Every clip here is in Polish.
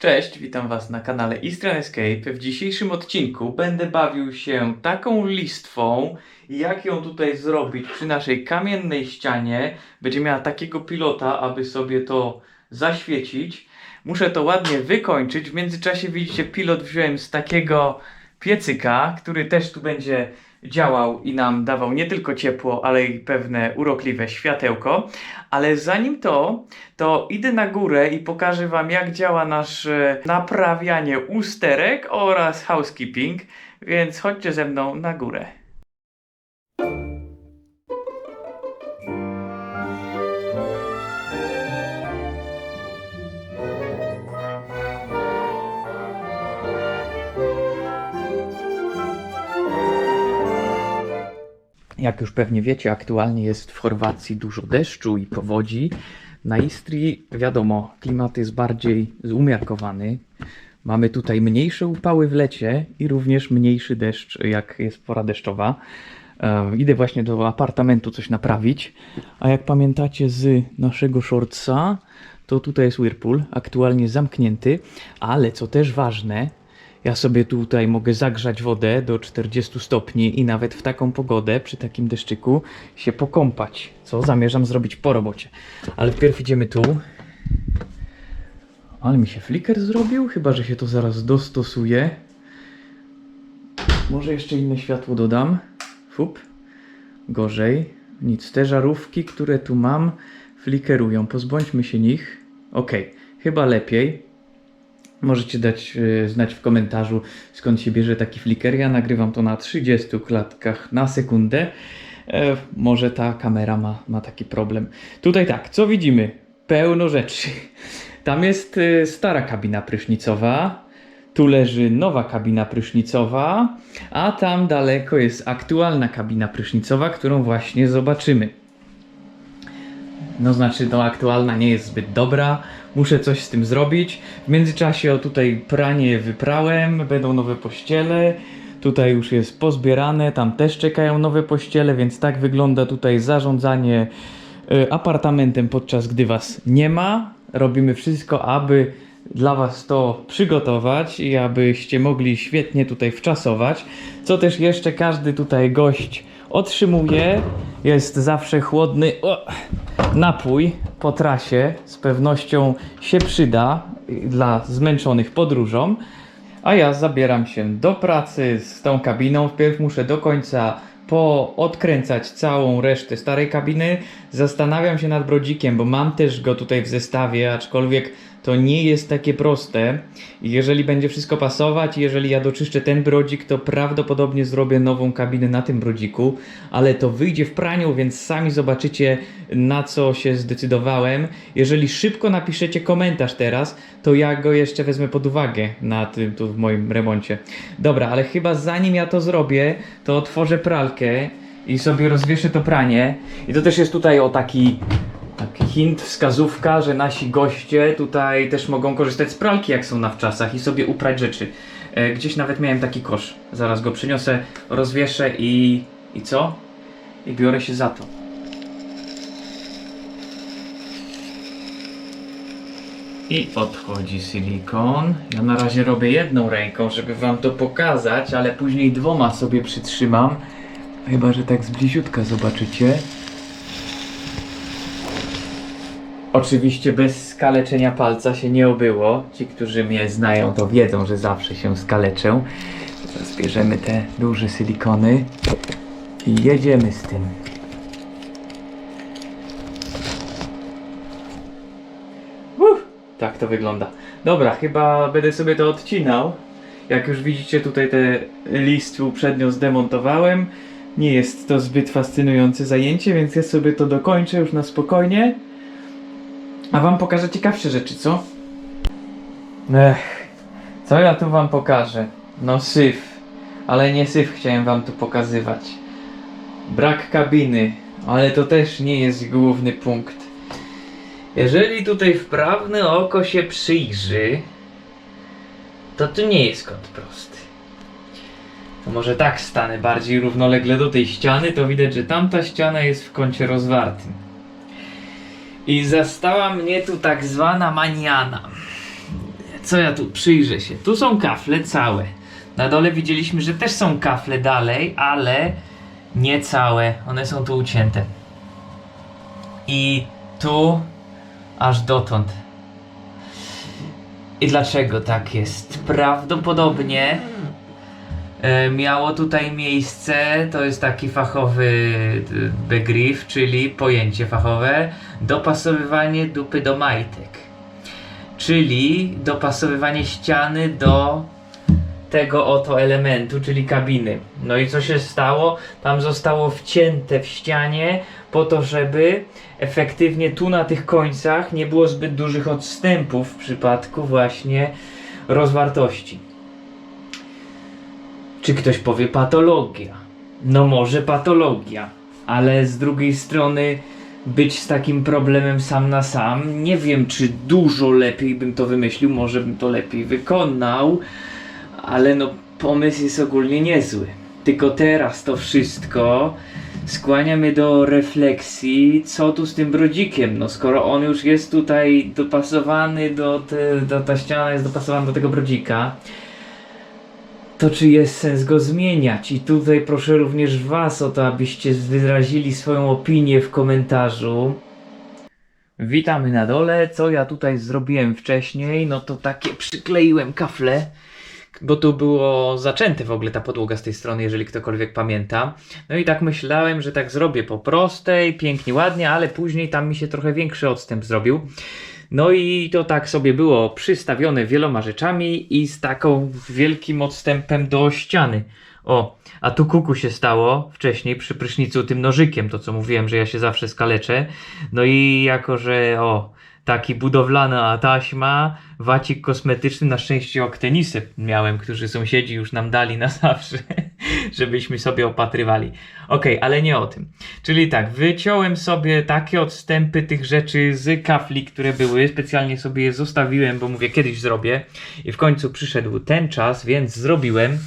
Cześć, witam Was na kanale Eastern Escape. W dzisiejszym odcinku będę bawił się taką listwą, jak ją tutaj zrobić przy naszej kamiennej ścianie. Będzie miała takiego pilota, aby sobie to zaświecić. Muszę to ładnie wykończyć. W międzyczasie widzicie, pilot wziąłem z takiego piecyka, który też tu będzie działał i nam dawał nie tylko ciepło, ale i pewne urokliwe światełko. Ale zanim to, to idę na górę i pokażę Wam, jak działa nasze naprawianie usterek oraz housekeeping. Więc chodźcie ze mną na górę. Jak już pewnie wiecie, aktualnie jest w Chorwacji dużo deszczu i powodzi. Na Istrii, wiadomo, klimat jest bardziej umiarkowany. Mamy tutaj mniejsze upały w lecie i również mniejszy deszcz, jak jest pora deszczowa. E, idę właśnie do apartamentu coś naprawić. A jak pamiętacie z naszego shortsa, to tutaj jest Whirlpool, aktualnie zamknięty, ale co też ważne, ja sobie tutaj mogę zagrzać wodę do 40 stopni i nawet w taką pogodę, przy takim deszczyku, się pokąpać, co zamierzam zrobić po robocie. Ale wpierw idziemy tu. Ale mi się flicker zrobił, chyba że się to zaraz dostosuje. Może jeszcze inne światło dodam. Fup. Gorzej. Nic. Te żarówki, które tu mam, flickerują. Pozbądźmy się nich. Ok, chyba lepiej. Możecie dać e, znać w komentarzu, skąd się bierze taki flicker. Ja nagrywam to na 30 klatkach na sekundę. E, może ta kamera ma, ma taki problem. Tutaj tak, co widzimy? Pełno rzeczy. Tam jest e, stara kabina prysznicowa. Tu leży nowa kabina prysznicowa, a tam daleko jest aktualna kabina prysznicowa, którą właśnie zobaczymy. No znaczy, no aktualna nie jest zbyt dobra. Muszę coś z tym zrobić. W międzyczasie o tutaj pranie wyprałem, będą nowe pościele. Tutaj już jest pozbierane, tam też czekają nowe pościele, więc tak wygląda tutaj zarządzanie y, apartamentem podczas gdy was nie ma. Robimy wszystko, aby dla was to przygotować i abyście mogli świetnie tutaj wczasować. Co też jeszcze każdy tutaj gość otrzymuje. Jest zawsze chłodny o, napój po trasie. Z pewnością się przyda dla zmęczonych podróżą. A ja zabieram się do pracy z tą kabiną. Wpierw muszę do końca poodkręcać całą resztę starej kabiny. Zastanawiam się nad brodzikiem, bo mam też go tutaj w zestawie, aczkolwiek to nie jest takie proste. Jeżeli będzie wszystko pasować, jeżeli ja doczyszczę ten brodzik, to prawdopodobnie zrobię nową kabinę na tym brodziku, ale to wyjdzie w praniu, więc sami zobaczycie na co się zdecydowałem. Jeżeli szybko napiszecie komentarz teraz, to ja go jeszcze wezmę pod uwagę na tym tu w moim remoncie. Dobra, ale chyba zanim ja to zrobię, to otworzę pralkę i sobie rozwieszę to pranie. I to też jest tutaj o taki hint, wskazówka, że nasi goście tutaj też mogą korzystać z pralki, jak są na wczasach i sobie uprać rzeczy. E, gdzieś nawet miałem taki kosz. Zaraz go przyniosę, rozwieszę i... i co? I biorę się za to. I odchodzi silikon. Ja na razie robię jedną ręką, żeby wam to pokazać, ale później dwoma sobie przytrzymam. Chyba, że tak z bliziutka zobaczycie. Oczywiście bez skaleczenia palca się nie obyło. Ci, którzy mnie znają, to wiedzą, że zawsze się skaleczę. Teraz bierzemy te duże silikony i jedziemy z tym. Uff, tak to wygląda. Dobra, chyba będę sobie to odcinał. Jak już widzicie, tutaj te listy uprzednio zdemontowałem. Nie jest to zbyt fascynujące zajęcie, więc ja sobie to dokończę już na spokojnie. A wam pokażę ciekawsze rzeczy, co? Ech, co ja tu wam pokażę? No syf, ale nie syf chciałem wam tu pokazywać. Brak kabiny, ale to też nie jest główny punkt. Jeżeli tutaj wprawne oko się przyjrzy, to tu nie jest kąt prosty. To może tak stanę bardziej równolegle do tej ściany, to widać, że tamta ściana jest w kącie rozwartym. I zastała mnie tu tak zwana maniana. Co ja tu przyjrzę się? Tu są kafle całe. Na dole widzieliśmy, że też są kafle dalej, ale nie całe. One są tu ucięte. I tu aż dotąd. I dlaczego tak jest? Prawdopodobnie miało tutaj miejsce, to jest taki fachowy d- begriff, czyli pojęcie fachowe, dopasowywanie dupy do majtek. Czyli dopasowywanie ściany do tego oto elementu, czyli kabiny. No i co się stało? Tam zostało wcięte w ścianie po to, żeby efektywnie tu na tych końcach nie było zbyt dużych odstępów w przypadku właśnie rozwartości. Czy ktoś powie patologia? No może patologia, ale z drugiej strony być z takim problemem sam na sam, nie wiem czy dużo lepiej bym to wymyślił, może bym to lepiej wykonał, ale no pomysł jest ogólnie niezły. Tylko teraz to wszystko skłania mnie do refleksji, co tu z tym brodzikiem, no skoro on już jest tutaj dopasowany do, te, do ta ściana jest dopasowana do tego brodzika, to czy jest sens go zmieniać? I tutaj proszę również Was o to, abyście wyrazili swoją opinię w komentarzu. Witamy na dole. Co ja tutaj zrobiłem wcześniej? No to takie przykleiłem kafle, bo tu było zaczęte w ogóle ta podłoga z tej strony, jeżeli ktokolwiek pamięta. No i tak myślałem, że tak zrobię po prostej, pięknie, ładnie, ale później tam mi się trochę większy odstęp zrobił. No i to tak sobie było przystawione wieloma rzeczami i z taką wielkim odstępem do ściany. O, a tu kuku się stało wcześniej przy prysznicu tym nożykiem, to co mówiłem, że ja się zawsze skaleczę. No i jako, że o, taki budowlana taśma, wacik kosmetyczny, na szczęście oktenisy miałem, którzy sąsiedzi już nam dali na zawsze, żebyśmy sobie opatrywali. Okej, ale nie o tym. Czyli tak, wyciąłem sobie takie odstępy tych rzeczy z kafli, które były, specjalnie sobie je zostawiłem, bo mówię, kiedyś zrobię i w końcu przyszedł ten czas, więc zrobiłem.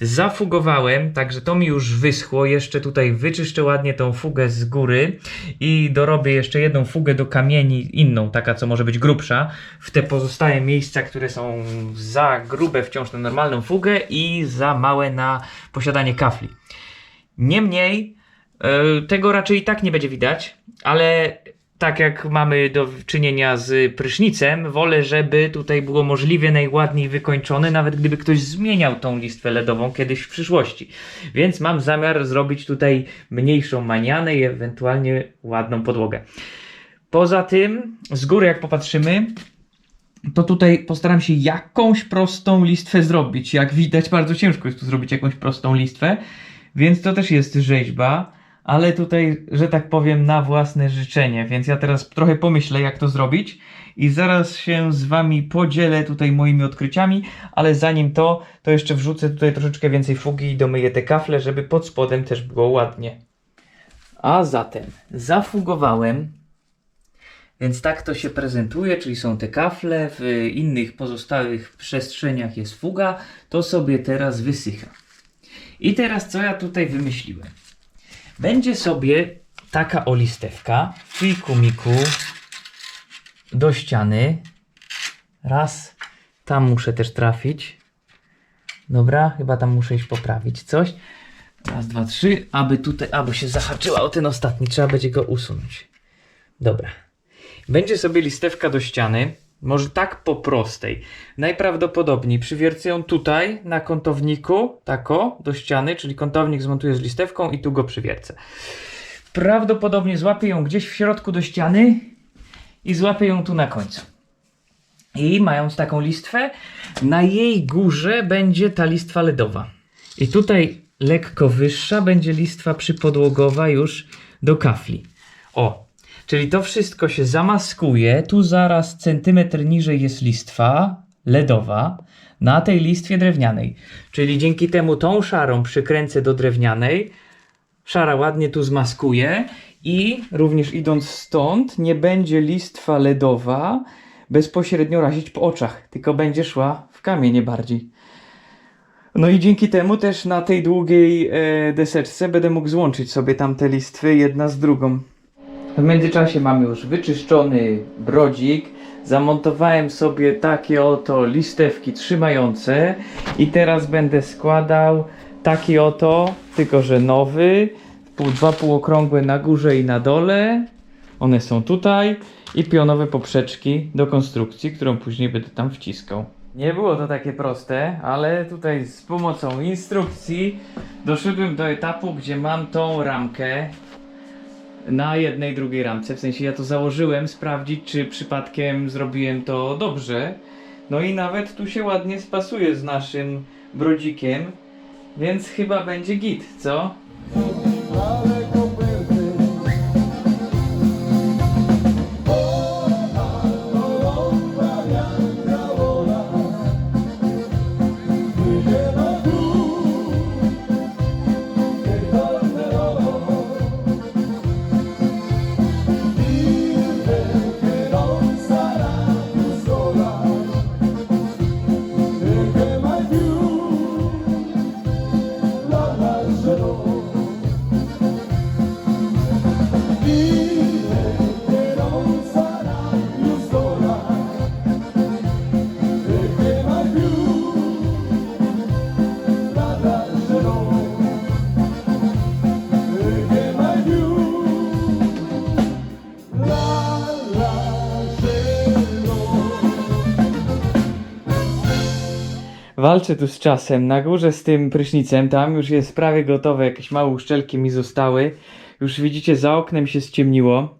Zafugowałem, także to mi już wyschło. Jeszcze tutaj wyczyszczę ładnie tą fugę z góry i dorobię jeszcze jedną fugę do kamieni, inną, taka co może być grubsza, w te pozostałe miejsca, które są za grube wciąż na normalną fugę i za małe na posiadanie kafli. Niemniej, e, tego raczej i tak nie będzie widać, ale tak jak mamy do czynienia z prysznicem, wolę, żeby tutaj było możliwie najładniej wykończone, nawet gdyby ktoś zmieniał tą listwę LEDową kiedyś w przyszłości. Więc mam zamiar zrobić tutaj mniejszą manianę i ewentualnie ładną podłogę. Poza tym, z góry jak popatrzymy, to tutaj postaram się jakąś prostą listwę zrobić. Jak widać, bardzo ciężko jest tu zrobić jakąś prostą listwę, więc to też jest rzeźba, ale tutaj, że tak powiem, na własne życzenie. Więc ja teraz trochę pomyślę, jak to zrobić i zaraz się z Wami podzielę tutaj moimi odkryciami, ale zanim to, to jeszcze wrzucę tutaj troszeczkę więcej fugi i domyję te kafle, żeby pod spodem też było ładnie. A zatem zafugowałem więc tak to się prezentuje, czyli są te kafle, w innych pozostałych przestrzeniach jest fuga, to sobie teraz wysycha. I teraz co ja tutaj wymyśliłem? Będzie sobie taka olistewka, fiku miku, do ściany. Raz, tam muszę też trafić. Dobra, chyba tam muszę iść poprawić coś. Raz, dwa, trzy, aby tutaj, aby się zahaczyła o ten ostatni, trzeba będzie go usunąć. Dobra. Będzie sobie listewka do ściany, może tak po prostej. Najprawdopodobniej przywiercę ją tutaj na kątowniku, tako, do ściany, czyli kątownik zmontuję z listewką i tu go przywiercę. Prawdopodobnie złapię ją gdzieś w środku do ściany i złapię ją tu na końcu. I mając taką listwę, na jej górze będzie ta listwa LEDowa. I tutaj lekko wyższa będzie listwa przypodłogowa już do kafli. O, czyli to wszystko się zamaskuje. Tu zaraz centymetr niżej jest listwa LEDowa na tej listwie drewnianej. Czyli dzięki temu tą szarą przykręcę do drewnianej. Szara ładnie tu zmaskuje i również idąc stąd nie będzie listwa LEDowa bezpośrednio razić po oczach, tylko będzie szła w kamienie bardziej. No i dzięki temu też na tej długiej e, deseczce będę mógł złączyć sobie tamte listwy jedna z drugą. W międzyczasie mam już wyczyszczony brodzik. Zamontowałem sobie takie oto listewki trzymające i teraz będę składał taki oto, tylko że nowy, dwa półokrągłe na górze i na dole. One są tutaj i pionowe poprzeczki do konstrukcji, którą później będę tam wciskał. Nie było to takie proste, ale tutaj z pomocą instrukcji doszedłem do etapu, gdzie mam tą ramkę na jednej, drugiej ramce. W sensie ja to założyłem, sprawdzić, czy przypadkiem zrobiłem to dobrze. No i nawet tu się ładnie spasuje z naszym brodzikiem, więc chyba będzie git, co? Walczę tu z czasem. Na górze z tym prysznicem, tam już jest prawie gotowe, jakieś małe uszczelki mi zostały. Już widzicie, za oknem się ściemniło.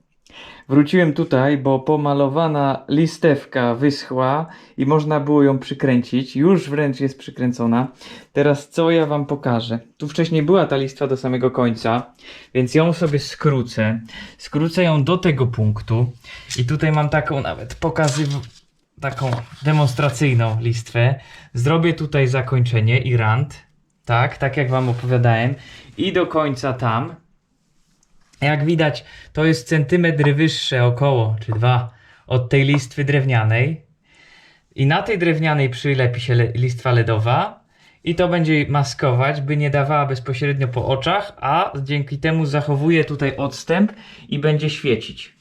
Wróciłem tutaj, bo pomalowana listewka wyschła i można było ją przykręcić. Już wręcz jest przykręcona. Teraz co ja wam pokażę? Tu wcześniej była ta listwa do samego końca, więc ją sobie skrócę. Skrócę ją do tego punktu i tutaj mam taką nawet pokazyw taką demonstracyjną listwę. Zrobię tutaj zakończenie i rand. Tak, tak jak wam opowiadałem. I do końca tam. Jak widać, to jest centymetr wyższe około, czy dwa, od tej listwy drewnianej. I na tej drewnianej przylepi się listwa LEDowa. I to będzie maskować, by nie dawała bezpośrednio po oczach, a dzięki temu zachowuje tutaj odstęp i będzie świecić.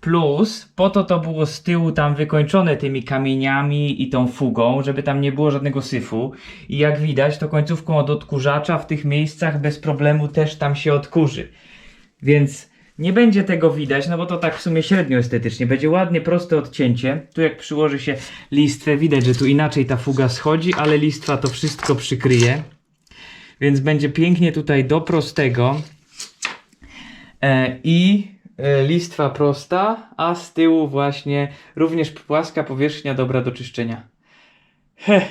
Plus, po to to było z tyłu tam wykończone tymi kamieniami i tą fugą, żeby tam nie było żadnego syfu. I jak widać, to końcówką od odkurzacza w tych miejscach bez problemu też tam się odkurzy. Więc nie będzie tego widać, no bo to tak w sumie średnio estetycznie. Będzie ładnie proste odcięcie. Tu jak przyłoży się listwę, widać, że tu inaczej ta fuga schodzi, ale listwa to wszystko przykryje. Więc będzie pięknie tutaj do prostego. E, I listwa prosta, a z tyłu właśnie również płaska powierzchnia dobra do czyszczenia. Heh,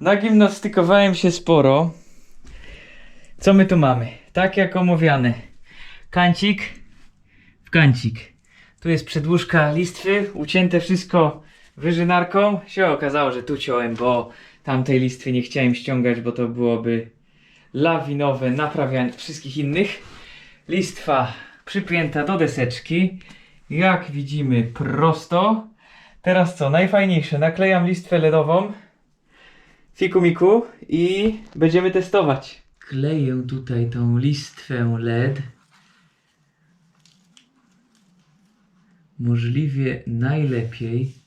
nagimnastykowałem się sporo. Co my tu mamy? Tak jak omawiane. Kancik w kancik. Tu jest przedłużka listwy, ucięte wszystko wyżynarką. Się okazało, że tu ciąłem, bo tamtej listwy nie chciałem ściągać, bo to byłoby lawinowe naprawianie wszystkich innych. Listwa przypięta do deseczki. Jak widzimy prosto. Teraz co? Najfajniejsze. Naklejam listwę LEDową. Fikumiku i będziemy testować. Kleję tutaj tą listwę LED. Możliwie najlepiej.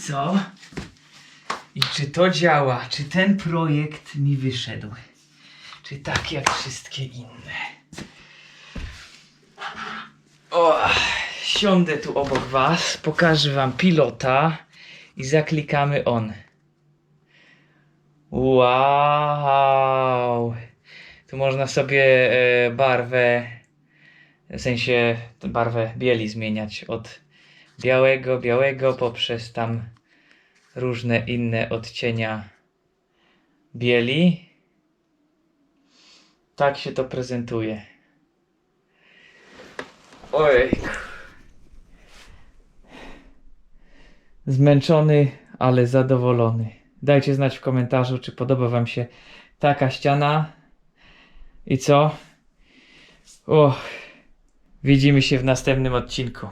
I co? I czy to działa? Czy ten projekt mi wyszedł? Czy tak jak wszystkie inne? O, siądę tu obok was, pokażę wam pilota i zaklikamy on. Wow! Tu można sobie e, barwę, w sensie barwę bieli zmieniać od białego, białego poprzez tam różne inne odcienia bieli. Tak się to prezentuje. Oj. Zmęczony, ale zadowolony. Dajcie znać w komentarzu, czy podoba Wam się taka ściana. I co? Widzimy się w następnym odcinku.